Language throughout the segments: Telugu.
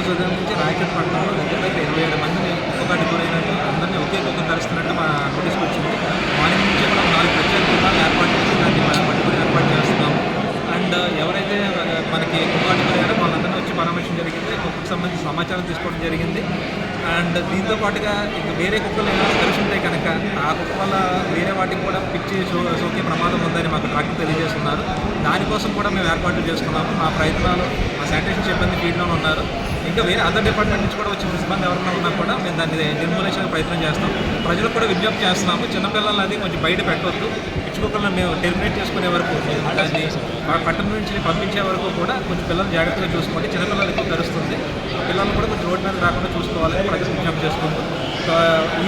రోజు ఉదయం నుంచి రాయచూర్ పట్టణంలో దగ్గర దగ్గర ఇరవై ఏడు మందిని కుక్కకాటి గురైనట్టు అందరినీ ఒకే కుక్క కలుస్తున్నట్టు మా నోటీస్కి వచ్చింది. మార్నింగ్ నుంచి మనం నాలుగు ప్రత్యేక కులాలు ఏర్పాటు చేసి దాన్ని మనం పట్టుకుని ఏర్పాటు చేస్తున్నాము అండ్ ఎవరైతే మనకి కుక్కకాటి గురయ్యారో వాళ్ళందరినీ వచ్చి పరామర్శం జరిగింది. కుక్కకు సంబంధించి సమాచారం తీసుకోవడం జరిగింది. అండ్ దీంతో పాటుగా ఇంకా వేరే కుక్కలు ఏమైనా కలిసి ఉంటే కనుక ఆ కుక్క వల్ల వేరే వాటికి కూడా పిచ్చి సో సోకే ప్రమాదం ఉందని మాకు డాక్టర్ తెలియజేస్తున్నారు. దానికోసం కూడా మేము ఏర్పాట్లు చేసుకున్నాము. మా ప్రయత్నాలు శానిటేషన్ సిబ్బంది ఫీల్డ్లోనే ఉన్నారు. ఇంకా వేరే అదర్ డిపార్ట్మెంట్ నుంచి కూడా వచ్చిన సిబ్బంది ఎవరైనా ఉన్నా కూడా మేము దాన్ని నిర్మూలించడానికి ప్రయత్నం చేస్తాం. ప్రజలకు కూడా విజ్ఞప్తి చేస్తున్నాము. చిన్నపిల్లలు అది కొంచెం బయట పెట్టవద్దు పిచ్చి మేము టెర్మినేట్ చేసుకునే వరకు దాన్ని పట్టణం నుంచి పంపించే వరకు కూడా కొంచెం పిల్లలు జాగ్రత్తగా చూసుకోండి. చిన్నపిల్లలు ఎక్కువ కలుస్తుంది పిల్లలు కూడా కొంచెం రోడ్డు మీద రాకుండా చూసుకోవాలని ప్రజలు విజ్ఞప్తి చేసుకుంటూ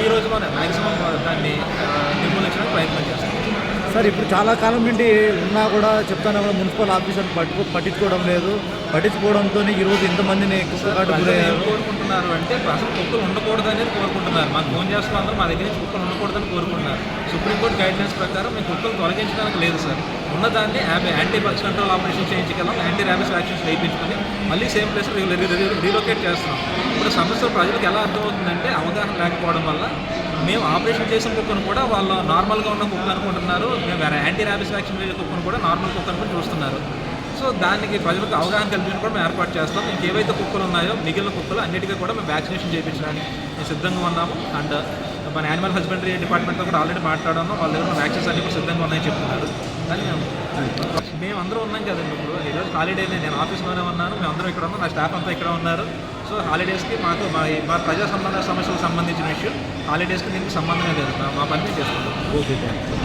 ఈ రోజులోనే మ్యాక్సిమం దాన్ని నిర్మూలించడానికి ప్రయత్నం చేస్తాం. సార్ ఇప్పుడు చాలా కాలం నుండి ఉన్నా కూడా చెప్తాను కూడా మున్సిపల్ ఆఫీసర్ పట్టుకో పట్టించుకోవడం లేదు. పట్టించుకోవడంతో ఈరోజు ఇంతమందిని కుక్కకాటు ప్రజలు గురయ్యారు. ఏం కోరుకుంటున్నారు అంటే అసలు కుక్కలు ఉండకూడదు అనేది కోరుకుంటున్నారు. మాకు ఫోన్ చేస్తున్న మా దగ్గర నుంచి కుక్కలు ఉండకూడదని కోరుకుంటున్నారు. సుప్రీంకోర్టు గైడ్ లైన్స్ ప్రకారం మేము కుక్కలు తొలగించడానికి లేదు సార్. ఉన్నదాన్ని యాంటీ బక్స్ కంట్రోల్ ఆపరేషన్ చేయించగలం యాంటీ ర్యాబిస్ వ్యాక్సిన్స్ వేయించుకొని మళ్ళీ సేమ్ ప్లేస్ రీలొకేట్ చేస్తున్నాం. ఇప్పుడు సమస్య ప్రజలకు ఎలా అర్థమవుతుందంటే అవగాహన లేకపోవడం వల్ల మేము ఆపరేషన్ చేసిన కుక్కను కూడా వాళ్ళు నార్మల్గా ఉన్న కుక్క అనుకుంటున్నారు మేము వేరే యాంటీ ర్యాబిస్ వ్యాక్సిన్ వేసే కుక్కను కూడా నార్మల్ కుక్క అనుకుని చూస్తున్నారు. సో దానికి ప్రజలకు అవగాహన కల్పించడం కూడా మేము ఏర్పాటు చేస్తాం. ఇంకేవైతే కుక్కలు ఉన్నాయో మిగిలిన కుక్కలు అన్నిటికీ కూడా మేము వ్యాక్సినేషన్ చేయించడానికి మేము సిద్ధంగా ఉన్నాము. అండ్ మన యానిమల్ హస్బెండరీ డిపార్ట్మెంట్తో కూడా ఆల్రెడీ మాట్లాడాము వాళ్ళ దగ్గర వ్యాక్సిన్స్ అన్ని కూడా సిద్ధంగా ఉన్నాయని చెప్తున్నారు. కానీ మేము మేము అందరూ ఉన్నాం కదండి ఇప్పుడు. ఈరోజు హాలిడేనే నేను ఆఫీస్లోనే ఉన్నాను. మేము అందరం ఇక్కడ ఉన్నాం. నా స్టాఫ్ అంతా ఇక్కడ ఉన్నారు. సో హాలిడేస్కి మాకు మా మా ప్రజా సంబంధ సమస్యలకు సంబంధించిన విషయం హాలిడేస్కి దీనికి సంబంధమే లేదు. మా- పని చేసుకుంటాం. ఓకే